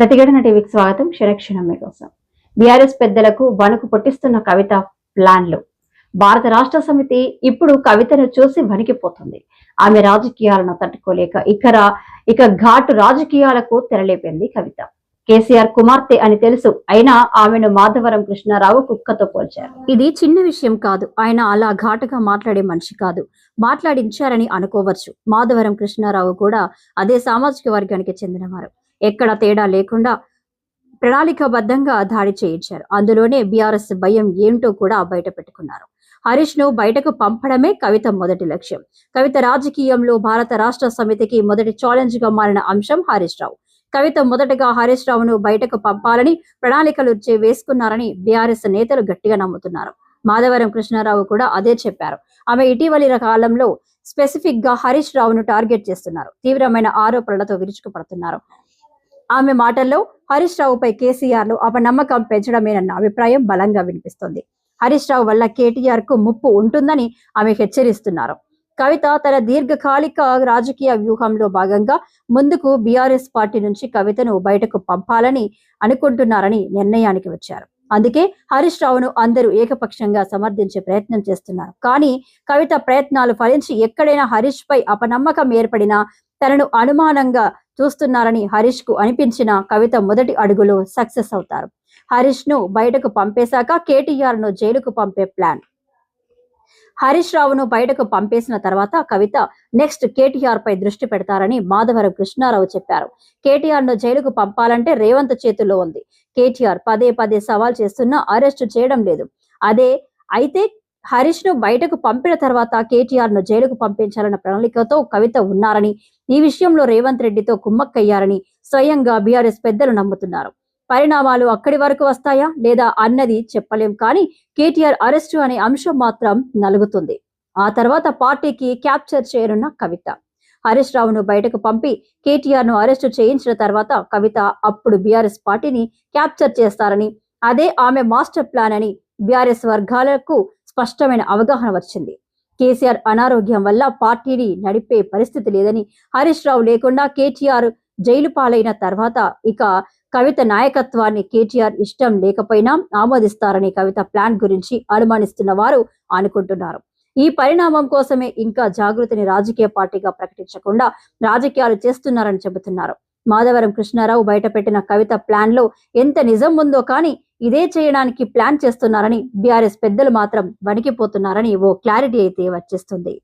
ప్రతిఘటన టీవీకి స్వాగతం. క్షణక్షణం మీకోసం. బీఆర్ఎస్ పెద్దలకు వణుకు పుట్టిస్తున్న కవిత ప్లాన్లు. భారత రాష్ట్ర సమితి ఇప్పుడు కవితను చూసి వణికిపోతుంది. ఆమె రాజకీయాలను తట్టుకోలేక ఇకర ఇక ఘాటు రాజకీయాలకు తెరలేపింది కవిత. కేసీఆర్ కుమార్తె అని తెలుసు. అయినా ఆమెను మాధవరం కృష్ణారావు కుక్కతో పోల్చారు. ఇది చిన్న విషయం కాదు. ఆయన అలా ఘాటుగా మాట్లాడే మనిషి కాదు. మాట్లాడించారని అనుకోవచ్చు. మాధవరం కృష్ణారావు కూడా అదే సామాజిక వర్గానికి చెందినవారు. ఎక్కడ తేడా లేకుండా ప్రణాళికాబద్ధంగా దాడి చేయించారు. అందులోనే బీఆర్ఎస్ భయం ఏంటో కూడా బయట పెట్టుకున్నారు. హరీష్ను బయటకు పంపడమే కవిత మొదటి లక్ష్యం. కవిత రాజకీయంలో భారత రాష్ట్ర సమితికి మొదటి ఛాలెంజ్గా మారిన అంశం హరీష్ రావు కవిత మొదటగా హరీష్ రావును బయటకు పంపాలని ప్రణాళికలు చే- వేసుకున్నారని బీఆర్ఎస్ నేతలు గట్టిగా నమ్ముతున్నారు. మాధవరం కృష్ణారావు కూడా అదే చెప్పారు. ఆమె ఇటీవలి కాలంలో స్పెసిఫిక్గా హరీష్ రావును టార్గెట్ చేస్తున్నారు. తీవ్రమైన ఆరోపణలతో విరుచుకుపడుతున్నారు. ఆమె మాటల్లో హరీష్ రావుపై కేసీఆర్లో అపనమ్మకం పెంచడమేనన్న అభిప్రాయం బలంగా వినిపిస్తోంది. హరీష్ రావు వల్ల కేటీఆర్కు ముప్పు ఉంటుందని ఆమె హెచ్చరిస్తున్నారు. కవిత తన దీర్ఘకాలిక రాజకీయ వ్యూహంలో భాగంగా ముందుకు బీఆర్ఎస్ పార్టీ నుంచి కవితను బయటకు పంపాలని అనుకుంటున్నారని నిర్ణయానికి వచ్చారు. అందుకే హరీష్ రావును అందరూ ఏకపక్షంగా సమర్థించే ప్రయత్నం చేస్తున్నారు. కానీ కవిత ప్రయత్నాలు ఫలించి ఎక్కడైనా హరీష్ పై అపనమ్మకం ఏర్పడినా తనను అనుమానంగా చూస్తున్నారని హరీష్కు అనిపించిన కవిత మొదటి అడుగులో సక్సెస్ అవుతారు. హరీష్ను బయటకు పంపేశాక కేటీఆర్ను జైలుకు పంపే ప్లాన్. హరీష్ రావును బయటకు పంపేసిన తర్వాత కవిత నెక్స్ట్ కేటీఆర్ పై దృష్టి పెడతారని మాధవరం కృష్ణారావు చెప్పారు. కేటీఆర్ను జైలుకు పంపాలంటే రేవంత్ చేతుల్లో ఉంది. కేటీఆర్ పదే పదే సవాల్ చేస్తున్నా అరెస్టు చేయడం లేదు. అదే అయితే హరీష్ను బయటకు పంపిన తర్వాత కేటీఆర్ను జైలుకు పంపించాలన్న ప్రణాళికతో కవిత ఉన్నారని ఈ విషయంలో రేవంత్ రెడ్డితో కుమ్మక్కయ్యారని స్వయంగా బీఆర్ఎస్ పెద్దలు నమ్ముతున్నారు. పరిణామాలు అక్కడి వరకు వస్తాయా లేదా అన్నది చెప్పలేం కానీ కేటీఆర్ అరెస్టు అనే అంశం మాత్రం నలుగుతుంది. ఆ తర్వాత పార్టీకి క్యాప్చర్ చేయనున్న కవిత. హరీష్ రావును బయటకు పంపి కేటీఆర్ను అరెస్టు చేయించిన తర్వాత కవిత అప్పుడు బీఆర్ఎస్ పార్టీని క్యాప్చర్ చేస్తారని అదే ఆమె మాస్టర్ ప్లాన్ అని బీఆర్ఎస్ వర్గాలకు స్పష్టమైన అవగాహన వచ్చింది. కేసీఆర్ అనారోగ్యం వల్ల పార్టీని నడిపే పరిస్థితి లేదని హరీష్ రావు లేకుండా కేటీఆర్ జైలు పాలైన తర్వాత ఇక కవిత నాయకత్వాన్ని కేటీఆర్ ఇష్టం లేకపోయినా ఆమోదిస్తారని కవిత ప్లాన్ గురించి అనుమానిస్తున్న వారు అనుకుంటున్నారు ఈ పరిణామం కోసమే ఇంకా జాగృతిని రాజకీయ పార్టీగా ప్రకటించకుండా రాజకీయాలు చేస్తున్నారని చెబుతున్నారు. మాధవరం కృష్ణారావు బయటపెట్టిన కవిత ప్లాన్లో ఎంత నిజం ఉందో కానీ ఇదే చేయడానికి ప్లాన్ చేస్తున్నారని బీఆర్ఎస్ పెద్దలు మాత్రం వణికిపోతున్నారని ఓ క్లారిటీ అయితే వచ్చేస్తుంది.